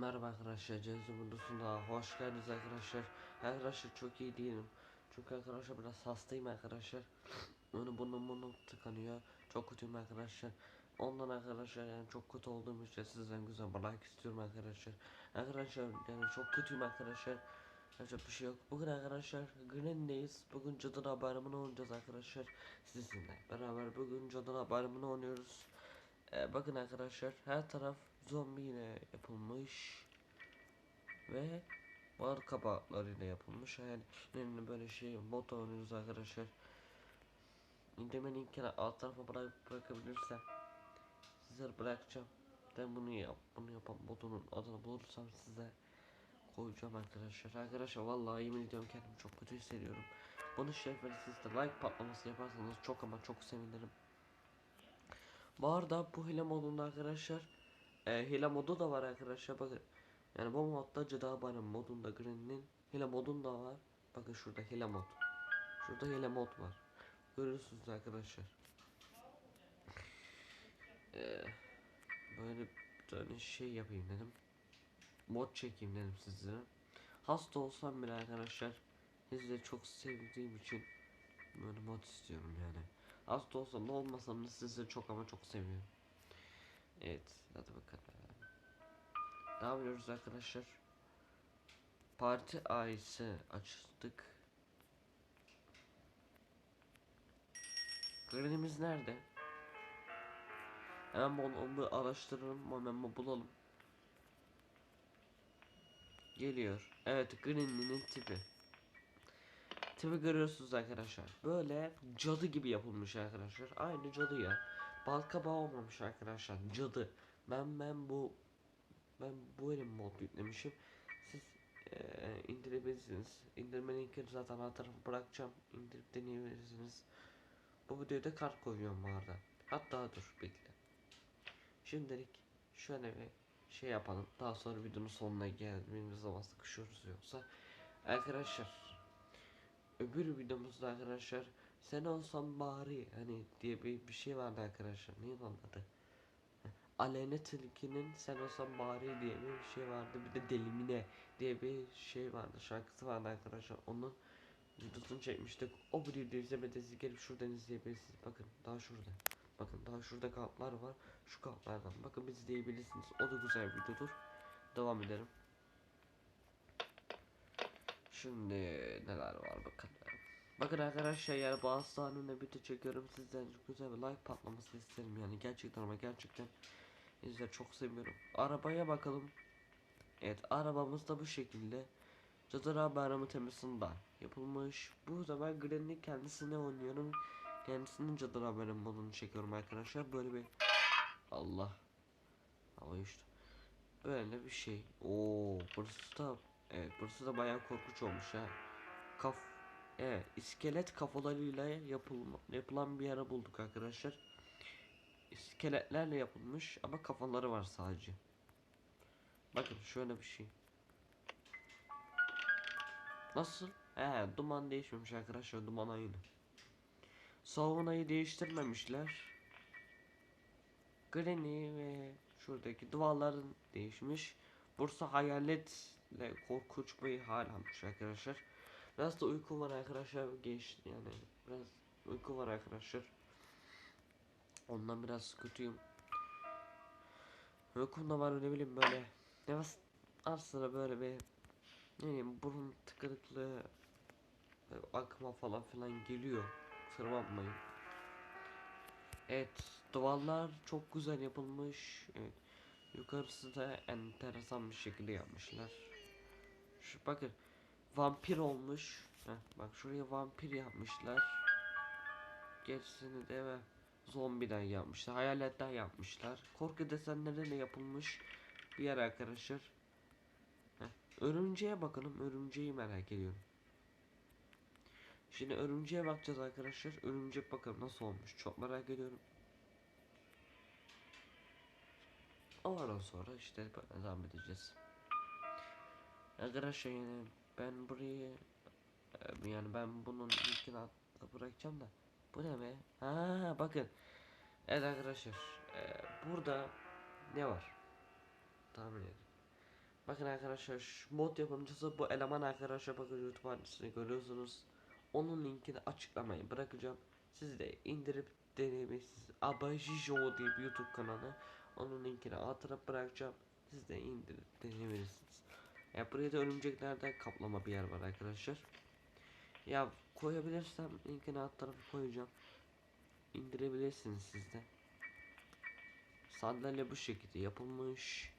Merhaba arkadaşlar, Cezmi Bundus'unda hoş geldiniz arkadaşlar. Arkadaşlar çok iyi değilim. Çünkü arkadaşlar biraz hastayım arkadaşlar. Onu burnum burnum tıkanıyor. Çok kötüyüm arkadaşlar. Ondan arkadaşlar yani çok kötü olduğum için sizden güzel bir like istiyorum arkadaşlar. Arkadaşlar yani çok kötüyüm arkadaşlar. Yapacak bir şey yok. Bugün arkadaşlar Green'deyiz. Bugün Cadılar Bayramı'nı oynayacağız arkadaşlar. Sizinle beraber bugün Cadılar Bayramı'nı oynuyoruz. Ee, bakın arkadaşlar her taraf zombi ile yapılmış ve bar kabaklarıyla yapılmış. Yani böyle şey mod oynuyoruz arkadaşlar. İndirme linkini alt tarafa bırak bırakabilirsem sizlere bırakacağım. Ben bunu yap bunu yapan modunun adını bulursam size koyacağım arkadaşlar. Arkadaşlar vallahi yemin ediyorum kendimi çok kötü hissediyorum. Bunu şerefleri siz de like patlaması yaparsanız çok ama çok sevinirim. Bu arada bu hile modunda arkadaşlar e, hile modu da var arkadaşlar bakın. Yani bu modda Cadı Bayram modunda Green'in hile modunda var. Bakın şurada hile mod. Şurada hile mod var. Görüyorsunuz arkadaşlar. E, böyle bir tane şey yapayım dedim. Mod çekeyim dedim sizlere. Hasta olsam bile arkadaşlar sizi çok sevdiğim için böyle mod istiyorum yani. Hasta olsam da olmasam da sizi çok ama çok seviyorum. Evet hadi bakalım. Ne yapıyoruz arkadaşlar? Parti ayısı açtık. Granimiz nerede? Hemen bunu, onu araştıralım hemen bir bulalım. Geliyor. Evet Green'in tipi. Tipi görüyorsunuz arkadaşlar. Böyle cadı gibi yapılmış arkadaşlar. Aynı cadı ya. Balkabağı olmamış arkadaşlar. Cadı. Ben ben bu ben bu elim mod yüklemişim. Siz eee indirebilirsiniz. İndirme linkini zaten alt tarafa bırakacağım. İndirip deneyebilirsiniz. Bu videoya da kart koyuyorum bu. Hatta dur bekle. Şimdilik şöyle bir şey yapalım. Daha sonra videonun sonuna geldiğimiz zaman sıkışıyoruz yoksa. Arkadaşlar öbür videomuzda arkadaşlar sen olsan bari hani diye bir, bir şey vardı arkadaşlar. Neydi onun adı? Aleyna Tilki'nin Sen Olsan Bari diye bir şey vardı. Bir de Delimine diye bir şey vardı. Şarkısı vardı arkadaşlar. Onun videosunu çekmiştik. O videoyu izlemediyseniz gelip şuradan izleyebilirsiniz. Bakın daha şurada. Bakın daha şurada kartlar var. Şu kartlardan. Bakın biz izleyebilirsiniz. O da güzel bir videodur. Devam edelim. Şimdi neler var bakın. Bakın arkadaşlar yani bu hastanenin video çekiyorum sizden güzel bir like patlaması isterim yani gerçekten ama gerçekten sizleri çok seviyorum. Arabaya bakalım. Evet arabamız da bu şekilde. Cadıra Bayramı temasında yapılmış. Bu zaman Granny kendisine oynuyorum. Kendisinin Cadıra Bayramı modunu çekiyorum arkadaşlar. Böyle bir Allah. Hava işte. Böyle bir şey. Oo, burası da evet burası da bayağı korkunç olmuş ha. Kaf Evet, iskelet kafalarıyla yapılma, yapılan bir yere bulduk arkadaşlar. İskeletlerle yapılmış ama kafaları var sadece. Bakın şöyle bir şey. Nasıl? He, duman değişmemiş arkadaşlar, duman aynı. Savunayı değiştirmemişler. Granny ve şuradaki duvarların değişmiş. Bursa hayaletle korkunç bir hal almış arkadaşlar. Biraz da uyku var arkadaşlar geç yani biraz uyku var arkadaşlar. Ondan biraz kötüyüm. Uykum da var ne bileyim böyle. Nefes aslında böyle bir ne bileyim burun böyle akma falan filan geliyor. Kusura bakmayın. Evet duvarlar çok güzel yapılmış. Evet. Yukarısı da enteresan bir şekilde yapmışlar. Şu bakın vampir olmuş. Heh, bak şuraya vampir yapmışlar. Gerisini de ve zombiden yapmışlar. Hayaletten yapmışlar. Korku desenleri de yapılmış bir yer arkadaşlar. Heh, örümceğe bakalım. Örümceği merak ediyorum. Şimdi örümceğe bakacağız arkadaşlar. Örümcek bakalım nasıl olmuş. Çok merak ediyorum. Ondan sonra işte devam edeceğiz. Arkadaşlar yani ben burayı e, yani ben bunun linkini altta bırakacağım da bu ne be? Ha bakın. Evet arkadaşlar e, burada ne var? Tahmin edin. Bakın arkadaşlar mod yapımcısı bu eleman arkadaşlar bakın YouTube adresini görüyorsunuz. Onun linkini açıklamaya bırakacağım. Siz de indirip deneyebilirsiniz. Abajijo diye bir YouTube kanalı. Onun linkini altına bırakacağım. Siz de indirip deneyebilirsiniz. Ya buraya da örümceklerden kaplama bir yer var arkadaşlar. Ya koyabilirsem linkini alt tarafa koyacağım. İndirebilirsiniz siz de. Sandalye bu şekilde yapılmış.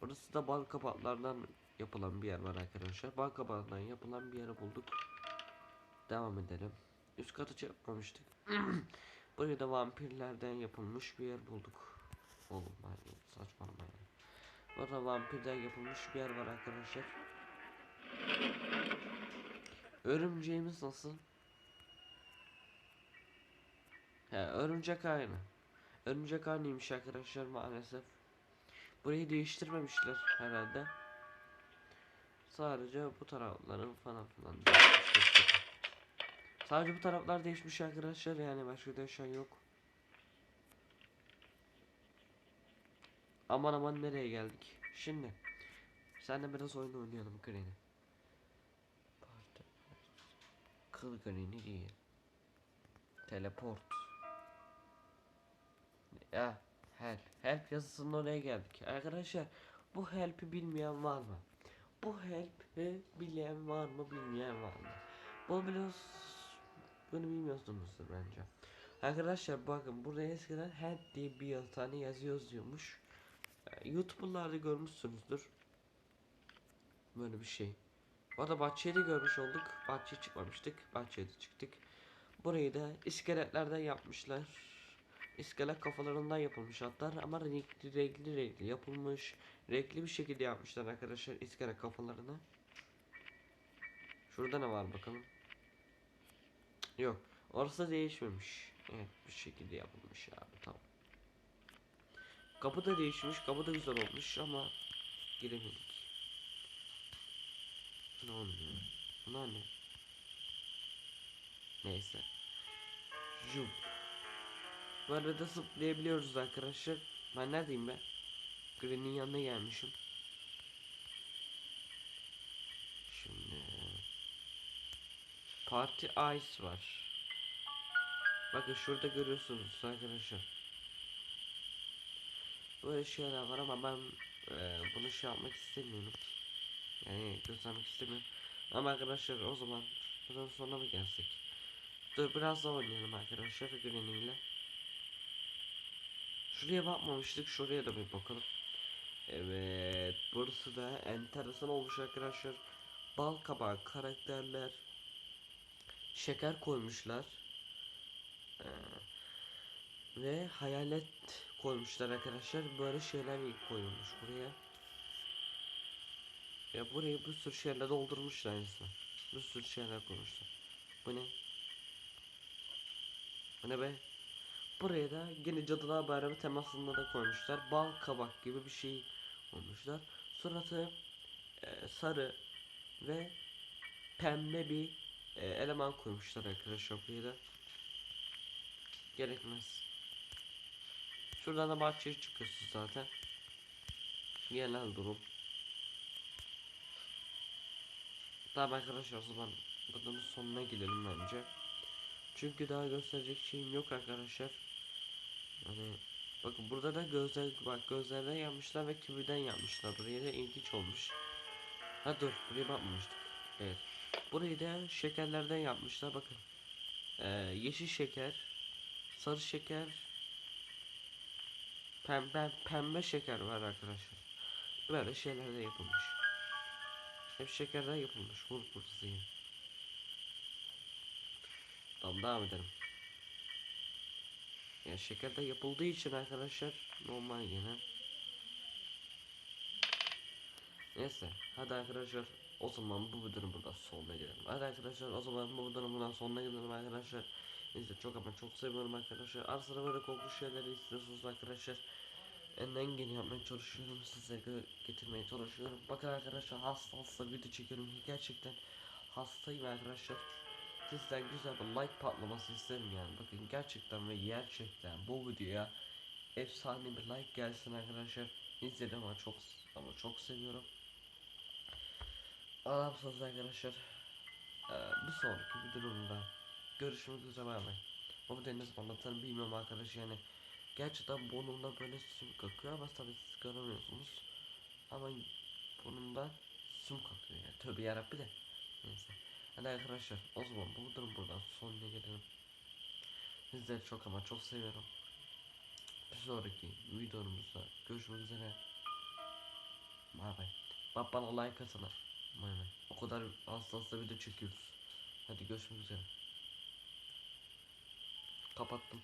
Burası da bal kabaklardan yapılan bir yer var arkadaşlar. Bal kabağından yapılan bir yeri bulduk. Devam edelim. Üst katı yapmamıştık. Buraya da vampirlerden yapılmış bir yer bulduk. Oğlum saçmalama ya. Burada vampirden yapılmış bir yer var arkadaşlar. Örümceğimiz nasıl? He örümcek aynı. Örümcek aynıymış arkadaşlar maalesef. Burayı değiştirmemişler herhalde. Sadece bu tarafların falan filan. Sadece bu taraflar değişmiş arkadaşlar yani başka şey yok. Aman aman nereye geldik? Şimdi senle biraz oyun oynayalım. Parti. Kıl Granny değil. Teleport. Ya help. Help yazısının oraya geldik. Arkadaşlar bu help'i bilmeyen var mı? Bu help'i bilen var mı bilmeyen var mı? Bunu biliyoruz. Bunu bilmiyorsunuzdur bence. Arkadaşlar bakın burada eskiden help diye bir tane yazı yazıyormuş. Ee, YouTube'larda görmüşsünüzdür. Böyle bir şey. Orada bahçeyi de görmüş olduk. Bahçeye çıkmamıştık. Bahçeye de çıktık. Burayı da iskeletlerden yapmışlar. İskelet kafalarından yapılmış hatlar ama renkli renkli renkli yapılmış. Renkli bir şekilde yapmışlar arkadaşlar iskelet kafalarını. Şurada ne var bakalım. Yok. Orası değişmemiş. Evet bir şekilde yapılmış abi tamam. Kapı da değişmiş. Kapı da güzel olmuş ama giremedik. Ne oluyor? Bunlar ne? Neyse. Jup. Bu arada zıplayabiliyoruz arkadaşlar. Ben neredeyim be? Green'in yanına gelmişim. Şimdi Party Ice var. Bakın şurada görüyorsunuz arkadaşlar. Böyle şeyler var ama ben e, bunu şey yapmak istemiyorum. Yani göstermek istemiyorum. Ama arkadaşlar o zaman buradan sonra mı gelsek? Dur biraz daha oynayalım arkadaşlar Green ile. Şuraya bakmamıştık. Şuraya da bir bakalım. Evet. Burası da enteresan olmuş arkadaşlar. Bal kabağı karakterler. Şeker koymuşlar. Ee, ve hayalet koymuşlar arkadaşlar. Böyle şeyler koyulmuş buraya. Ya burayı bir sürü şeyler doldurmuşlar insan. Bir sürü şeyler koymuşlar. Bu ne? Bu ne be? Buraya da yine Cadılar Bayramı temasında da koymuşlar. Bal kabak gibi bir şey koymuşlar. Suratı e, sarı ve pembe bir e, eleman koymuşlar arkadaşlar buraya da. Gerekmez. Şuradan da bahçeye çıkıyorsun zaten. Genel durum. Tamam arkadaşlar o zaman videonun sonuna gelelim bence. Çünkü daha gösterecek şeyim yok arkadaşlar. Hani bakın burada da gözler bak gözlerden yapmışlar ve kibirden yapmışlar. Buraya da ilginç olmuş. Ha dur buraya bakmamıştık. Evet. Burayı da şekerlerden yapmışlar bakın. Ee, yeşil şeker, sarı şeker, pembe pembe şeker var arkadaşlar. Böyle şeyler de yapılmış. Hep şekerden yapılmış. Vur kurtuzayım. Tamam devam edelim. Ya şekerde yapıldığı için arkadaşlar normal gene. Neyse hadi arkadaşlar o zaman bu videonun burada sonuna gelelim. Hadi arkadaşlar o zaman bu videonun buradan sonuna gelelim arkadaşlar. Neyse çok ama çok seviyorum arkadaşlar. Ara sıra böyle korkunç şeyleri istiyorsunuz arkadaşlar. Elinden geleni yapmaya çalışıyorum size getirmeye çalışıyorum. Bakın arkadaşlar hasta hasta video çekiyorum gerçekten hastayım arkadaşlar. Sizden güzel bir like patlaması isterim yani. Bakın gerçekten ve gerçekten bu videoya efsane bir like gelsin arkadaşlar. İzledim ama çok ama çok seviyorum. Adamsınız arkadaşlar. Ee, bir sonraki videomda görüşmek üzere bay bay. Bunu deniz anlatanı bilmiyorum arkadaş yani. Gerçekten burnumda böyle sim kakıyor ama tabii siz göremiyorsunuz. Ama burnumda sim kakıyor yani. Tövbe yarabbi de. Neyse. Hadi arkadaşlar o zaman bu videonun buradan sonuna gelelim. Sizleri çok ama çok seviyorum. Bir sonraki videomuzda görüşmek üzere. Bay bay. Bak bana like atsana. Bay bay. O kadar hasta video çekiyoruz. Hadi görüşmek üzere. Kapattım.